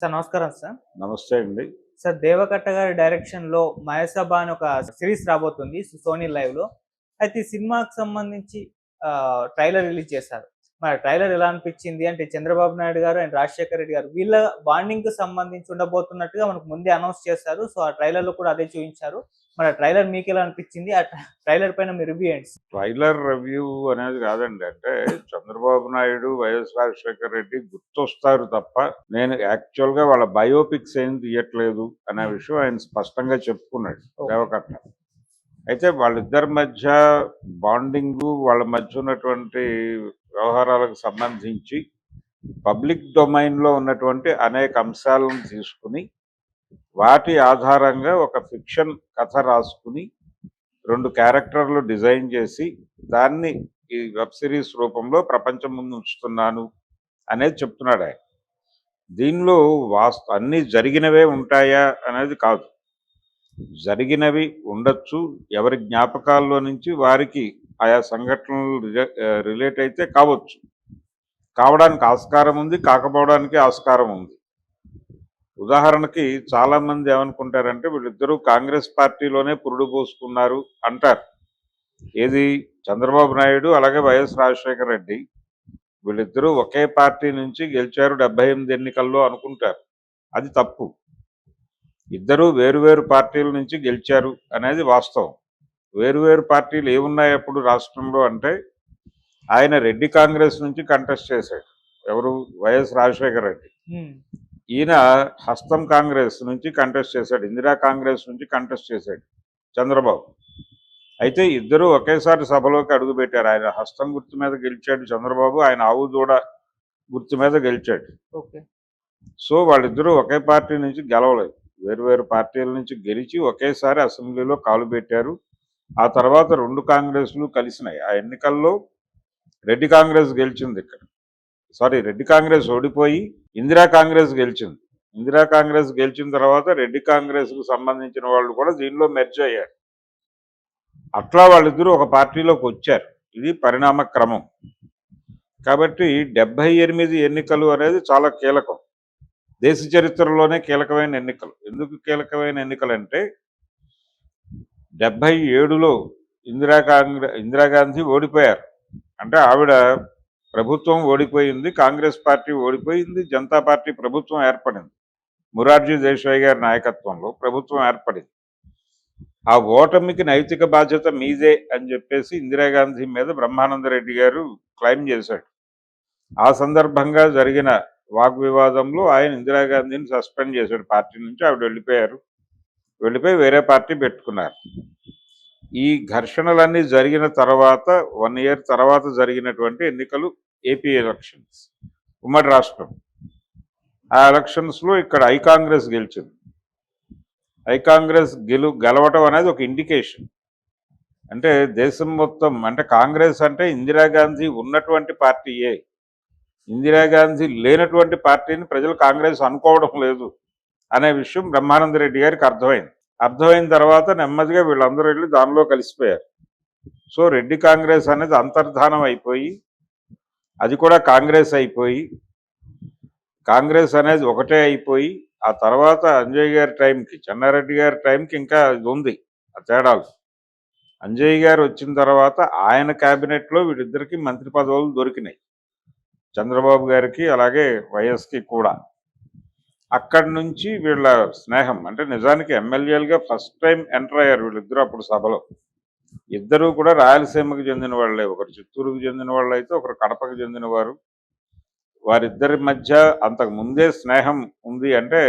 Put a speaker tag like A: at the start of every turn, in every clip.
A: Sir నమస్కారం sir.
B: నమస్తే అండి.
A: సార్ దేవకట్ట గారి డైరెక్షన్లో మయసభ అని ఒక సిరీస్ రాబోతుంది సోనీ లైవ్లో. అయితే ఈ సినిమాకి సంబంధించి ట్రైలర్ రిలీజ్ చేశారు. మరి ట్రైలర్ ఎలా అనిపించింది అంటే చంద్రబాబు నాయుడు గారు అండ్ రాజశేఖర రెడ్డి గారు వీళ్ళ బాండింగ్కి సంబంధించి ఉండబోతున్నట్టుగా మనకు ముందే అనౌన్స్ చేశారు సో ఆ ట్రైలర్లో కూడా అదే చూపించారు. మరి ఆ ట్రైలర్ మీకు ఎలా అనిపించింది ఆ ట్రైలర్ పైన మీ రివ్యూ ఏంటి?
B: ట్రైలర్ రివ్యూ అనేది కాదండి అంటే చంద్రబాబు నాయుడు వైఎస్ రాజశేఖర రెడ్డి గుర్తొస్తారు తప్ప నేను యాక్చువల్గా వాళ్ళ బయోపిక్స్ ఏం తీయట్లేదు అనే విషయం ఆయన స్పష్టంగా చెప్పుకున్నాడు. దేవకట్న అయితే వాళ్ళిద్దరి మధ్య బాండింగ్ వాళ్ళ మధ్య ఉన్నటువంటి వ్యవహారాలకు సంబంధించి పబ్లిక్ డొమైన్లో ఉన్నటువంటి అనేక అంశాలను తీసుకుని వాటి ఆధారంగా ఒక ఫిక్షన్ కథ రాసుకుని రెండు క్యారెక్టర్లు డిజైన్ చేసి దాన్ని ఈ వెబ్ సిరీస్ రూపంలో ప్రపంచం ముందు ఉంచుతున్నాను అనేది చెప్తున్నాడు ఆయన. దీనిలో వాస్తు అన్ని జరిగినవే ఉంటాయా అనేది కాదు. జరిగినవి ఉండొచ్చు ఎవరి జ్ఞాపకాల్లో నుంచి వారికి ఆయా సంఘటనలు రిలే- రిలేట్ అయితే కావచ్చు. కావడానికి ఆస్కారం ఉంది కాకపోవడానికి ఆస్కారం ఉంది. ఉదాహరణకి చాలా మంది ఏమనుకుంటారంటే వీళ్ళిద్దరూ కాంగ్రెస్ పార్టీలోనే పురుడు పోసుకున్నారు అంటారు. ఏది? చంద్రబాబు నాయుడు అలాగే వైఎస్ రాజశేఖర రెడ్డి. వీళ్ళిద్దరూ ఒకే పార్టీ నుంచి గెలిచారు డెబ్బై ఎనిమిది ఎన్నికల్లో అనుకుంటారు. అది తప్పు. ఇద్దరూ వేరువేరు పార్టీల నుంచి గెలిచారు అనేది వాస్తవం. వేరువేరు పార్టీలు ఏమున్నాయి అప్పుడు రాష్ట్రంలో అంటే ఆయన రెడ్డి కాంగ్రెస్ నుంచి కంటెస్ట్ చేశాడు. ఎవరు? వైఎస్ రాజశేఖర రెడ్డి. ఈయన హస్తం కాంగ్రెస్ నుంచి కంటెస్ట్ చేశాడు ఇందిరా కాంగ్రెస్ నుంచి కంటెస్ట్ చేశాడు చంద్రబాబు. అయితే ఇద్దరు ఒకేసారి సభలోకి అడుగుపెట్టారు ఆయన హస్తం గుర్తు మీద గెలిచాడు చంద్రబాబు ఆయన ఆవు దూడ గుర్తు మీద గెలిచాడు.
A: ఓకే.
B: సో వాళ్ళిద్దరూ ఒకే పార్టీ నుంచి గెలవలేదు. వేరు వేరు పార్టీల నుంచి గెలిచి ఒకేసారి అసెంబ్లీలో కాలు పెట్టారు. ఆ తర్వాత రెండు కాంగ్రెస్లు కలిసినాయి. ఆ ఎన్నికల్లో రెడ్డి కాంగ్రెస్ గెలిచింది ఇక్కడ. సారీ రెడ్డి కాంగ్రెస్ ఓడిపోయి ఇందిరా కాంగ్రెస్ గెలిచింది. ఇందిరా కాంగ్రెస్ గెలిచిన తర్వాత రెడ్డి కాంగ్రెస్కు సంబంధించిన వాళ్ళు కూడా దీనిలో మెర్జ్ అయ్యారు. అట్లా వాళ్ళిద్దరూ ఒక పార్టీలోకి వచ్చారు. ఇది పరిణామ క్రమం. కాబట్టి డెబ్బై ఎనిమిది ఎన్నికలు అనేది చాలా కీలకం. దేశ చరిత్రలోనే కీలకమైన ఎన్నికలు. ఎందుకు కీలకమైన ఎన్నికలు అంటే డెబ్బై ఏడులో ఇందిరా కాంగ్రెస్ ఇందిరాగాంధీ ఓడిపోయారు. అంటే ఆవిడ ప్రభుత్వం ఓడిపోయింది కాంగ్రెస్ పార్టీ ఓడిపోయింది జనతా పార్టీ ప్రభుత్వం ఏర్పడింది. మురార్జీ దేశాయ్ గారి నాయకత్వంలో ప్రభుత్వం ఏర్పడింది. ఆ ఓటమికి నైతిక బాధ్యత మీదే అని చెప్పేసి ఇందిరాగాంధీ మీద బ్రహ్మానంద రెడ్డి గారు క్లెయిమ్ చేశాడు. ఆ సందర్భంగా జరిగిన వాగ్వివాదంలో ఆయన ఇందిరాగాంధీని సస్పెండ్ చేశాడు. పార్టీ నుంచి ఆవిడ వెళ్ళిపోయారు. వెళ్ళిపోయి వేరే పార్టీ పెట్టుకున్నారు. ఈ ఘర్షణలన్నీ జరిగిన తర్వాత వన్ ఇయర్ తర్వాత జరిగినటువంటి ఎన్నికలు ఏపీ ఎలక్షన్స్ ఉమ్మడి రాష్ట్రం. ఆ ఎలక్షన్స్లో ఇక్కడ ఐ కాంగ్రెస్ గెలిచింది. ఐ కాంగ్రెస్ గెలు గెలవటం అనేది ఒక ఇండికేషన్ అంటే దేశం మొత్తం అంటే కాంగ్రెస్ అంటే ఇందిరాగాంధీ ఉన్నటువంటి పార్టీయే ఇందిరాగాంధీ లేనటువంటి పార్టీని ప్రజలు కాంగ్రెస్ అనుకోవడం లేదు అనే విషయం బ్రహ్మానంద రెడ్డి గారికి అర్థమైంది. అర్థమైన తర్వాత నెమ్మదిగా వీళ్ళందరూ వెళ్ళి దానిలో కలిసిపోయారు. సో రెడ్డి కాంగ్రెస్ అనేది అంతర్ధానం అయిపోయి అది కూడా కాంగ్రెస్ అయిపోయి కాంగ్రెస్ అనేది ఒకటే అయిపోయి ఆ తర్వాత అంజయ్ గారి టైంకి చెన్నారెడ్డి గారి టైంకి ఇంకా ఇది ఉంది ఆ తేడాలు. అంజయ్ గారు వచ్చిన తర్వాత ఆయన క్యాబినెట్లో వీళ్ళిద్దరికి మంత్రి పదవులు దొరికినాయి. చంద్రబాబు గారికి అలాగే వైఎస్కి కూడా. అక్కడి నుంచి వీళ్ళ స్నేహం అంటే నిజానికి ఎమ్మెల్యేలుగా ఫస్ట్ టైం ఎంటర్ అయ్యారు వీళ్ళిద్దరూ అప్పుడు సభలో. ఇద్దరూ కూడా రాయలసీమకు చెందిన వాళ్ళే. ఒకరు చిత్తూరుకు చెందిన వాళ్ళు అయితే ఒకరు కడపకు చెందిన వారు. వారిద్దరి మధ్య అంతకు ముందే స్నేహం ఉంది అంటే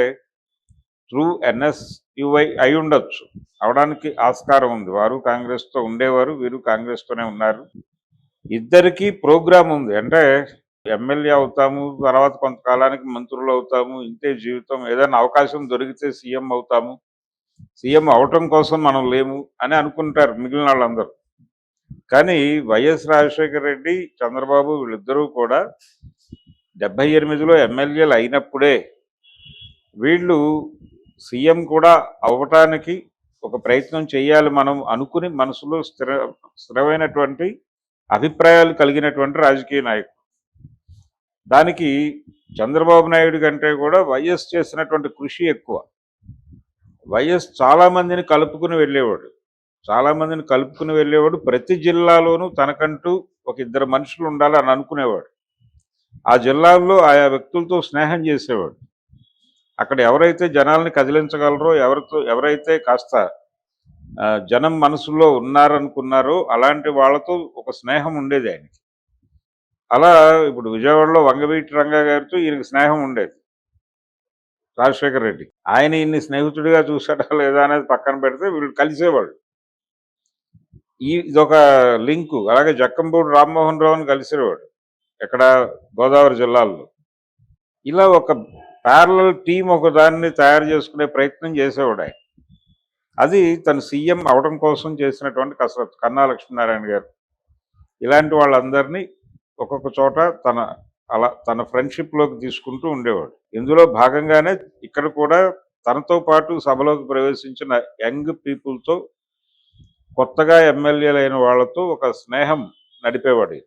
B: త్రూ ఎన్ఎస్యుఐ అయి ఉండొచ్చు. అవడానికి ఆస్కారం ఉంది. వారు కాంగ్రెస్తో ఉండేవారు వీరు కాంగ్రెస్తోనే ఉన్నారు. ఇద్దరికి ప్రోగ్రామ్ ఉంది. అంటే ఎమ్మెల్యే అవుతాము తర్వాత కొంతకాలానికి మంత్రులు అవుతాము ఇంతే జీవితం. ఏదైనా అవకాశం దొరికితే సీఎం అవుతాము. సీఎం అవటం కోసం మనం లేము అని అనుకుంటారు మిగిలిన వాళ్ళందరూ. కానీ వైఎస్ రాజశేఖర రెడ్డి చంద్రబాబు వీళ్ళిద్దరూ కూడా డెబ్బై ఎనిమిదిలో ఎమ్మెల్యేలు అయినప్పుడే వీళ్ళు సీఎం కూడా అవ్వటానికి ఒక ప్రయత్నం చేయాలి మనం అనుకుని మనసులో స్థిర స్థిరమైనటువంటి అభిప్రాయాలు కలిగినటువంటి రాజకీయ నాయకుడు దానికి చంద్రబాబు నాయుడు కంటే కూడా వైఎస్ చేసినటువంటి కృషి ఎక్కువ. వైఎస్ చాలా మందిని కలుపుకుని వెళ్ళేవాడు. చాలా మందిని కలుపుకుని వెళ్ళేవాడు. ప్రతి జిల్లాలోనూ తనకంటూ ఒక ఇద్దరు మనుషులు ఉండాలి అని అనుకునేవాడు. ఆ జిల్లాల్లో ఆయా వ్యక్తులతో స్నేహం చేసేవాడు. అక్కడ ఎవరైతే జనాల్ని కదిలించగలరో ఎవరితో ఎవరైతే కాస్త జనం మనసులో ఉన్నారనుకున్నారో అలాంటి వాళ్ళతో ఒక స్నేహం ఉండేది ఆయనకి. అలా ఇప్పుడు విజయవాడలో వంగవీటి రంగా గారితో ఈయనకు స్నేహం ఉండేది. రాజశేఖర రెడ్డి. ఆయన ఈయన్ని స్నేహితుడిగా చూసాడా లేదా అనేది పక్కన పెడితే వీళ్ళు కలిసేవాళ్ళు. ఈ ఇదొక లింకు. అలాగే జక్కంపూడి రామ్మోహన్ రావుని కలిసేవాడు ఎక్కడ గోదావరి జిల్లాల్లో. ఇలా ఒక ప్యారలల్ టీం ఒక దాన్ని తయారు చేసుకునే ప్రయత్నం చేసేవాడు ఆయన. అది తను సీఎం అవడం కోసం చేసినటువంటి కసరత్తు. కన్నా లక్ష్మీనారాయణ గారు. ఇలాంటి వాళ్ళందరినీ ఒక్కొక్క చోట తన అలా తన ఫ్రెండ్షిప్లోకి తీసుకుంటూ ఉండేవాడు. ఇందులో భాగంగానే ఇక్కడ కూడా తనతో పాటు సభలోకి ప్రవేశించిన యంగ్ పీపుల్తో కొత్తగా ఎమ్మెల్యేలైన వాళ్ళతో ఒక స్నేహం నడిపేవాడు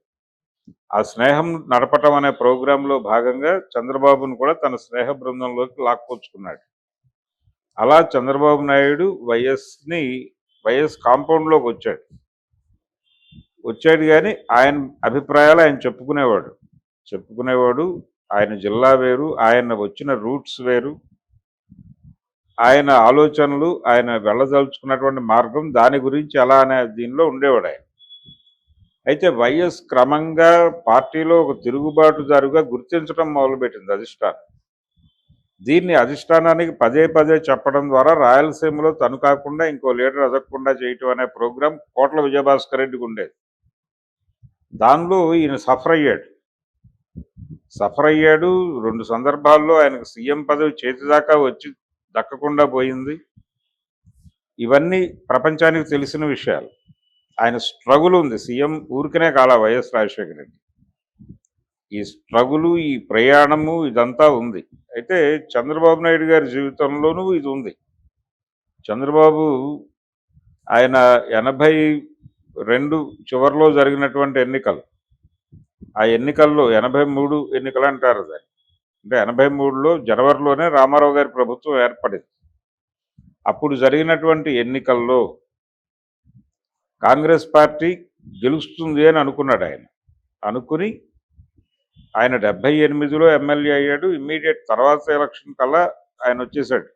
B: ఆ స్నేహం నడపటం అనే ప్రోగ్రాంలో భాగంగా చంద్రబాబును కూడా తన స్నేహ బృందంలోకి లాక్కొచ్చుకున్నాడు. అలా చంద్రబాబు నాయుడు వైఎస్ని వైఎస్ కాంపౌండ్లోకి వచ్చాడు. వచ్చాడు కానీ ఆయన అభిప్రాయాలు ఆయన చెప్పుకునేవాడు. చెప్పుకునేవాడు ఆయన జిల్లా వేరు ఆయన వచ్చిన రూట్స్ వేరు. ఆయన ఆలోచనలు ఆయన వెళ్ళదలుచుకున్నటువంటి మార్గం దాని గురించి ఎలా అనే దీనిలో ఉండేవాడు ఆయన. అయితే వైఎస్ క్రమంగా పార్టీలో ఒక తిరుగుబాటుదారుగా గుర్తించడం మొదలుపెట్టింది అధిష్టానం. దీన్ని అధిష్టానానికి పదే పదే చెప్పడం ద్వారా రాయలసీమలో తను కాకుండా ఇంకో లీడర్ ఎదగకుండా చేయటం అనే ప్రోగ్రాం కోట్ల విజయభాస్కర్ రెడ్డికి ఉండేది. దానిలో ఈయన సఫర్ అయ్యాడు. సఫర్ అయ్యాడు. రెండు సందర్భాల్లో ఆయనకు సీఎం పదవి చేతిదాకా వచ్చి దక్కకుండా పోయింది. ఇవన్నీ ప్రపంచానికి తెలిసిన విషయాలు. ఆయన స్ట్రగుల్ ఉంది. సీఎం ఊరికనే కాల వైఎస్ రాజశేఖర రెడ్డి. ఈ స్ట్రగులు ఈ ప్రయాణము ఇదంతా ఉంది. అయితే చంద్రబాబు నాయుడు గారి జీవితంలోనూ ఇది ఉంది. చంద్రబాబు ఆయన ఎనభై రెండు చివరిలో జరిగినటువంటి ఎన్నికలు. ఆ ఎన్నికల్లో ఎనభై మూడు ఎన్నికలు అంటారు దాన్ని. అంటే ఎనభై మూడులో జనవరిలోనే రామారావు గారి ప్రభుత్వం ఏర్పడింది. అప్పుడు జరిగినటువంటి ఎన్నికల్లో కాంగ్రెస్ పార్టీ గెలుస్తుంది అని అనుకున్నాడు ఆయన. అనుకుని ఆయన డెబ్బై ఎనిమిదిలో ఎమ్మెల్యే అయ్యాడు. ఇమ్మీడియట్ తర్వాత ఎలక్షన్ కల్లా ఆయన వచ్చేసాడు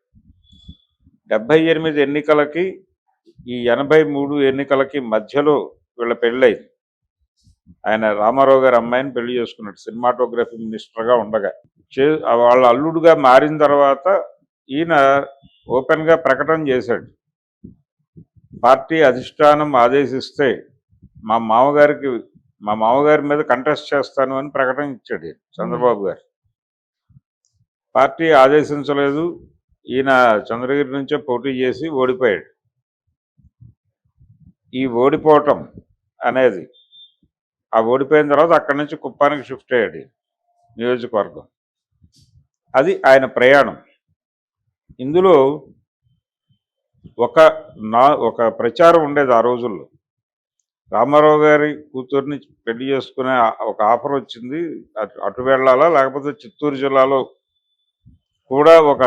B: డెబ్బై ఎనిమిది ఎన్నికలకి ఈ ఎనభై మూడు ఎన్నికలకి మధ్యలో వీళ్ళ పెళ్ళైంది ఆయన రామారావు గారి అమ్మాయిని పెళ్ళి చేసుకున్నాడు సినిమాటోగ్రఫీ మినిస్టర్గా ఉండగా. చే వాళ్ళ అల్లుడుగా మారిన తర్వాత ఈయన ఓపెన్గా ప్రకటన చేశాడు. పార్టీ అధిష్టానం ఆదేశిస్తే మా మామగారికి మా మామగారి మీద కంటెస్ట్ చేస్తాను అని ప్రకటన ఇచ్చాడు చంద్రబాబు గారు. పార్టీ ఆదేశించలేదు. ఈయన చంద్రగిరి నుంచే పోటీ చేసి ఓడిపోయాడు. ఈ ఓడిపోవటం అనేది. ఆ ఓడిపోయిన తర్వాత అక్కడి నుంచి కుప్పానికి షిఫ్ట్ అయ్యాడు నియోజకవర్గం. అది ఆయన ప్రయాణం. ఇందులో ఒక నా ఒక ప్రచారం ఉండేది ఆ రోజుల్లో. రామారావు గారి కూతుర్ని పెళ్ళి చేసుకునే ఒక ఆఫర్ వచ్చింది. అటు అటు వెళ్ళాలా లేకపోతే చిత్తూరు జిల్లాలో కూడా ఒక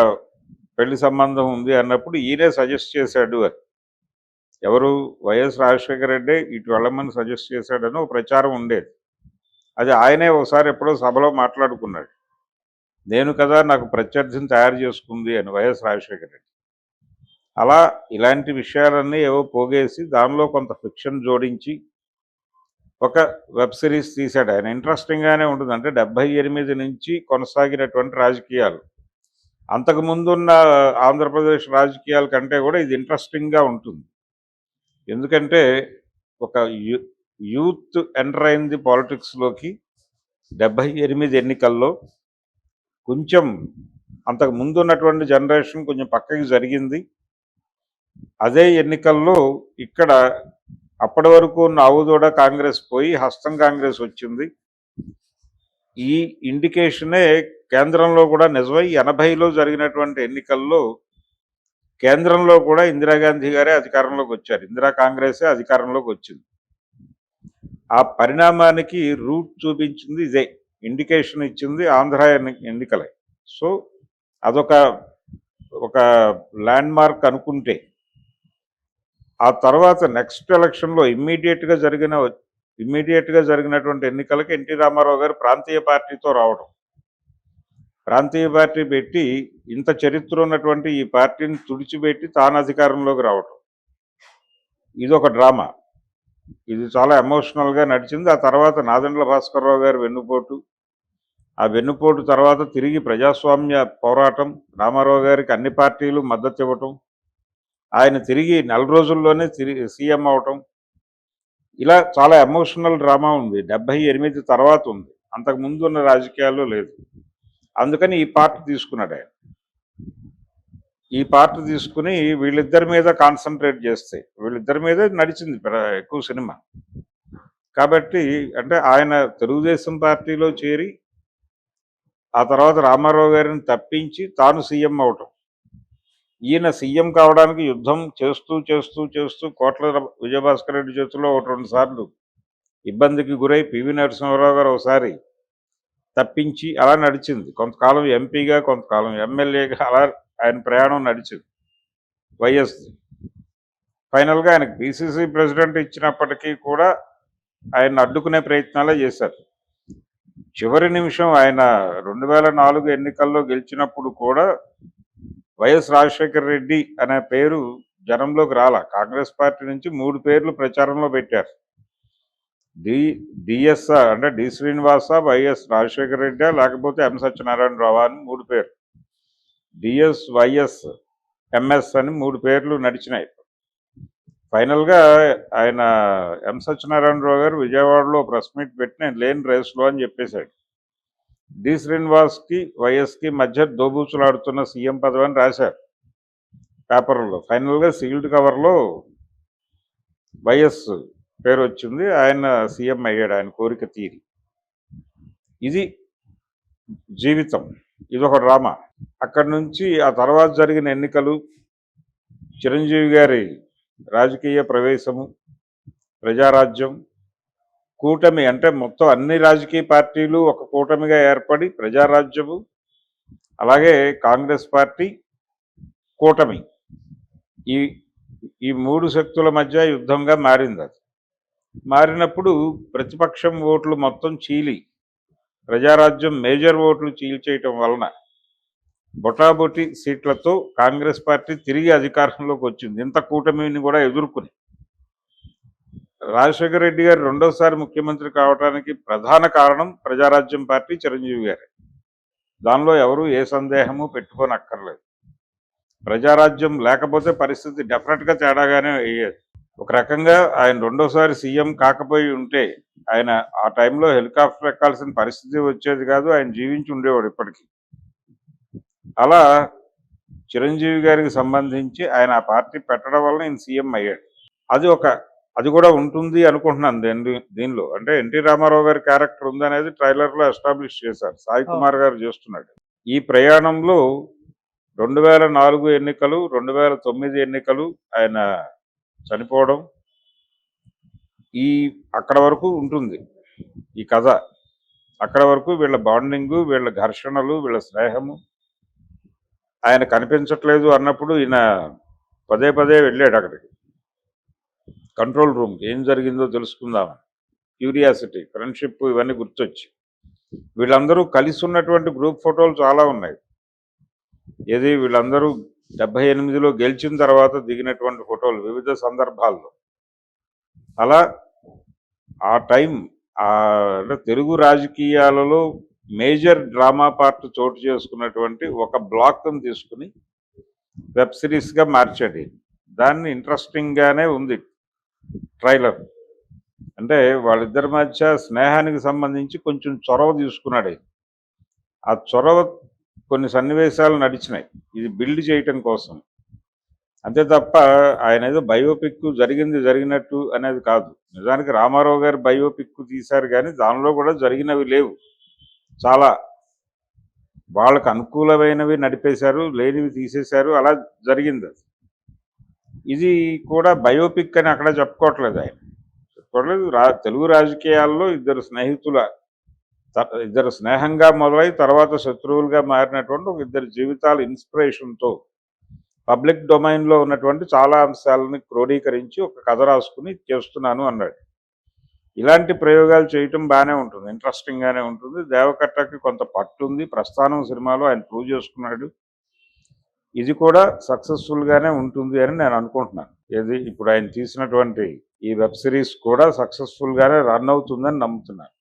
B: పెళ్ళి సంబంధం ఉంది అన్నప్పుడు ఈయనే సజెస్ట్ చేశాడు అని. ఎవరు వైఎస్ రాజశేఖర రెడ్డి ఇటు వెళ్ళమని సజెస్ట్ చేశాడని ఒక ప్రచారం ఉండేది. అది ఆయనే ఒకసారి ఎప్పుడో సభలో మాట్లాడుకున్నాడు. నేను కదా నాకు ప్రత్యర్థిని తయారు చేసుకుంది అని వైఎస్ రాజశేఖర రెడ్డి. అలా ఇలాంటి విషయాలన్నీ ఏవో పోగేసి దానిలో కొంత ఫిక్షన్ జోడించి ఒక వెబ్ సిరీస్ తీశాడు. ఆయన ఇంట్రెస్టింగ్గానే ఉంటుంది. అంటే డెబ్బై ఎనిమిది నుంచి కొనసాగినటువంటి రాజకీయాలు. అంతకు ముందున్న ఆంధ్రప్రదేశ్ రాజకీయాల కంటే కూడా ఇది ఇంట్రెస్టింగ్గా ఉంటుంది. ఎందుకంటే ఒక యూ యూత్ ఎంటర్ అయింది పాలిటిక్స్లోకి డెబ్బై ఎనిమిది ఎన్నికల్లో కొంచెం అంతకు ముందు ఉన్నటువంటి జనరేషన్ కొంచెం పక్కకి జరిగింది. అదే ఎన్నికల్లో ఇక్కడ అప్పటి వరకు ఉన్న ఆవుదోడ కాంగ్రెస్ పోయి హస్తం కాంగ్రెస్ వచ్చింది. ఈ ఇండికేషనే కేంద్రంలో కూడా నిజమై ఎనభైలో జరిగినటువంటి ఎన్నికల్లో కేంద్రంలో కూడా ఇందిరాగాంధీ గారే అధికారంలోకి వచ్చారు. ఇందిరా కాంగ్రెసే అధికారంలోకి వచ్చింది. ఆ పరిణామానికి రూట్ చూపించింది ఇదే. ఇండికేషన్ ఇచ్చింది ఆంధ్ర ఎన్ని ఎన్నికలే. సో అదొక ఒక ల్యాండ్ మార్క్ అనుకుంటే ఆ తర్వాత నెక్స్ట్ ఎలక్షన్లో ఇమ్మీడియట్గా జరిగిన ఇమ్మీడియట్గా జరిగినటువంటి ఎన్నికలకి ఎన్టీ రామారావు గారు ప్రాంతీయ పార్టీతో రావడం. ప్రాంతీయ పార్టీ పెట్టి ఇంత చరిత్ర ఉన్నటువంటి ఈ పార్టీని తుడిచిపెట్టి తాను అధికారంలోకి రావటం. ఇది ఒక డ్రామా. ఇది చాలా ఎమోషనల్గా నడిచింది. ఆ తర్వాత నాదండ్ల భాస్కర్రావు గారు వెన్నుపోటు. ఆ వెన్నుపోటు తర్వాత తిరిగి ప్రజాస్వామ్య పోరాటం రామారావు గారికి అన్ని పార్టీలు మద్దతు ఇవ్వటం ఆయన తిరిగి నెల రోజుల్లోనే తిరిగి సీఎం అవటం. ఇలా చాలా ఎమోషనల్ డ్రామా ఉంది. డెబ్బై ఎనిమిది తర్వాత ఉంది. అంతకుముందు ఉన్న రాజకీయాల్లో లేదు. అందుకని ఈ పార్ట్ తీసుకున్నాడు ఆయన. ఈ పార్ట్ తీసుకుని వీళ్ళిద్దరి మీద కాన్సన్ట్రేట్ చేస్తే వీళ్ళిద్దరి మీద నడిచింది ఎక్కువ సినిమా. కాబట్టి అంటే ఆయన తెలుగుదేశం పార్టీలో చేరి ఆ తర్వాత రామారావు గారిని తప్పించి తాను సీఎం అవటం. ఈయన సీఎం కావడానికి యుద్ధం చేస్తూ చేస్తూ చేస్తూ కోట్ల విజయభాస్కర్ రెడ్డి చేతిలో ఒక రెండు సార్లు ఇబ్బందికి గురై పివి నరసింహారావు గారు ఒకసారి తప్పించి అలా నడిచింది. కొంతకాలం ఎంపీగా కొంతకాలం ఎమ్మెల్యేగా అలా ఆయన ప్రయాణం నడిచింది. వైఎస్ ఫైనల్గా ఆయనకు బీసీసీ ప్రెసిడెంట్ ఇచ్చినప్పటికీ కూడా ఆయన అడ్డుకునే ప్రయత్నాలే చేశారు. చివరి నిమిషం ఆయన రెండు వేల నాలుగు ఎన్నికల్లో గెలిచినప్పుడు కూడా వైఎస్ రాజశేఖర రెడ్డి అనే పేరు జనంలోకి రాల. కాంగ్రెస్ పార్టీ నుంచి మూడు పేర్లు ప్రచారంలో పెట్టారు. డి డిఎస్ఆర్ అంటే డి శ్రీనివాస వైఎస్ రాజశేఖర రెడ్డి లేకపోతే ఎం సత్యనారాయణ రావు అని మూడు పేర్లు. డిఎస్ వైఎస్ ఎంఎస్ అని మూడు పేర్లు నడిచినాయి. ఫైనల్గా ఆయన ఎం సత్యనారాయణరావు గారు విజయవాడలో ప్రెస్ మీట్ పెట్టి నేను లేని రేసులో అని చెప్పేశాడు. డి శ్రీనివాస్కి వైఎస్కి మధ్య దోబూచులాడుతున్న సీఎం పదవి అని రాశారు. పేపర్లో ఫైనల్గా సీల్డ్ కవర్లో వైఎస్ పేరు వచ్చింది ఆయన సీఎం అయ్యాడు. ఆయన కోరిక తీరి. ఇది జీవితం. ఇది ఒక డ్రామా. అక్కడి నుంచి ఆ తర్వాత జరిగిన ఎన్నికలు చిరంజీవి గారి రాజకీయ ప్రవేశము ప్రజారాజ్యం కూటమి అంటే మొత్తం అన్ని రాజకీయ పార్టీలు ఒక కూటమిగా ఏర్పడి ప్రజారాజ్యము అలాగే కాంగ్రెస్ పార్టీ కూటమి. ఈ ఈ మూడు శక్తుల మధ్య యుద్ధంగా మారింది అది. మారినప్పుడు ప్రతిపక్షం ఓట్లు మొత్తం చీలి ప్రజారాజ్యం మేజర్ ఓట్లు చీల్చేయటం వలన బొటాబొటి సీట్లతో కాంగ్రెస్ పార్టీ తిరిగి అధికారంలోకి వచ్చింది. ఇంత కూటమిని కూడా ఎదుర్కొని రాజశేఖర రెడ్డి గారు రెండోసారి ముఖ్యమంత్రి కావడానికి ప్రధాన కారణం ప్రజారాజ్యం పార్టీ చిరంజీవి గారే. దానిలో ఎవరు ఏ సందేహము పెట్టుకొని అక్కర్లేదు ప్రజారాజ్యం లేకపోతే పరిస్థితి డెఫినెట్గా తేడాగానే అయ్యేది. ఒక రకంగా ఆయన రెండోసారి సీఎం కాకపోయి ఉంటే ఆయన ఆ టైంలో హెలికాప్టర్ ఎక్కాల్సిన పరిస్థితి వచ్చేది కాదు ఆయన జీవించి ఉండేవాడు ఇప్పటికీ. అలా చిరంజీవి గారికి సంబంధించి ఆయన ఆ పార్టీ పెట్టడం వల్ల ఈయన సీఎం అయ్యాడు. అది ఒక అది కూడా ఉంటుంది అనుకుంటున్నాను దీని దీనిలో. అంటే ఎన్టీ రామారావు గారి క్యారెక్టర్ ఉందనేది ట్రైలర్లో ఎస్టాబ్లిష్ చేశారు. సాయి కుమార్ గారు చేస్తున్నాడు. ఈ ప్రయాణంలో రెండు వేల నాలుగు ఎన్నికలు రెండు వేల తొమ్మిది ఎన్నికలు ఆయన చనిపోవడం ఈ అక్కడ వరకు ఉంటుంది. ఈ కథ అక్కడ వరకు వీళ్ళ బాండింగు వీళ్ళ ఘర్షణలు వీళ్ళ స్నేహము ఆయన కనిపించట్లేదు అన్నప్పుడు ఈయన పదే పదే వెళ్ళాడు అక్కడికి. కంట్రోల్ రూమ్ ఏం జరిగిందో తెలుసుకుందామని క్యూరియాసిటీ ఫ్రెండ్షిప్ ఇవన్నీ గుర్తొచ్చి. వీళ్ళందరూ కలిసి ఉన్నటువంటి గ్రూప్ ఫోటోలు చాలా ఉన్నాయి. ఏది వీళ్ళందరూ డెబ్బై ఎనిమిదిలో గెలిచిన తర్వాత దిగినటువంటి ఫోటోలు వివిధ సందర్భాల్లో. అలా ఆ టైం అంటే తెలుగు రాజకీయాలలో మేజర్ డ్రామా పార్ట్ చోటు చేసుకున్నటువంటి ఒక బ్లాక్ను తీసుకుని వెబ్ సిరీస్గా మార్చాడు. దాన్ని ఇంట్రెస్టింగ్గానే ఉంది ట్రైలర్. అంటే వాళ్ళిద్దరి మధ్య స్నేహానికి సంబంధించి కొంచెం చొరవ తీసుకున్నాడు. ఆ చొరవ కొన్ని సన్నివేశాలు నడిచినాయి. ఇది బిల్డ్ చేయటం కోసం. అంతే తప్ప ఆయన ఏదో బయోపిక్ జరిగింది జరిగినట్టు అనేది కాదు. నిజానికి రామారావు గారు బయోపిక్ తీశారు కానీ దానిలో కూడా జరిగినవి లేవు. చాలా వాళ్ళకు అనుకూలమైనవి నడిపేశారు లేనివి తీసేశారు అలా జరిగింది ఇది కూడా బయోపిక్ అని అక్కడ చెప్పుకోవట్లేదు ఆయన. చెప్పుకోవట్లేదు. రా తెలుగు రాజకీయాల్లో ఇద్దరు స్నేహితుల ఇద్దరు స్నేహంగా మొదలై తర్వాత శత్రువులుగా మారినటువంటి ఒక ఇద్దరు జీవితాల ఇన్స్పిరేషన్తో పబ్లిక్ డొమైన్లో ఉన్నటువంటి చాలా అంశాలని క్రోడీకరించి ఒక కథ రాసుకుని చేస్తున్నాను అన్నాడు. ఇలాంటి ప్రయోగాలు చేయటం బాగానే ఉంటుంది ఇంట్రెస్టింగ్గానే ఉంటుంది. దేవకట్టకి కొంత పట్టు ఉంది ప్రస్థానం సినిమాలో ఆయన ప్రూవ్ చేసుకున్నాడు. ఇది కూడా సక్సెస్ఫుల్గానే ఉంటుంది అని నేను అనుకుంటున్నాను. ఇది ఇప్పుడు ఆయన తీసినటువంటి ఈ వెబ్ సిరీస్ కూడా సక్సెస్ఫుల్గానే రన్ అవుతుందని నమ్ముతున్నాను.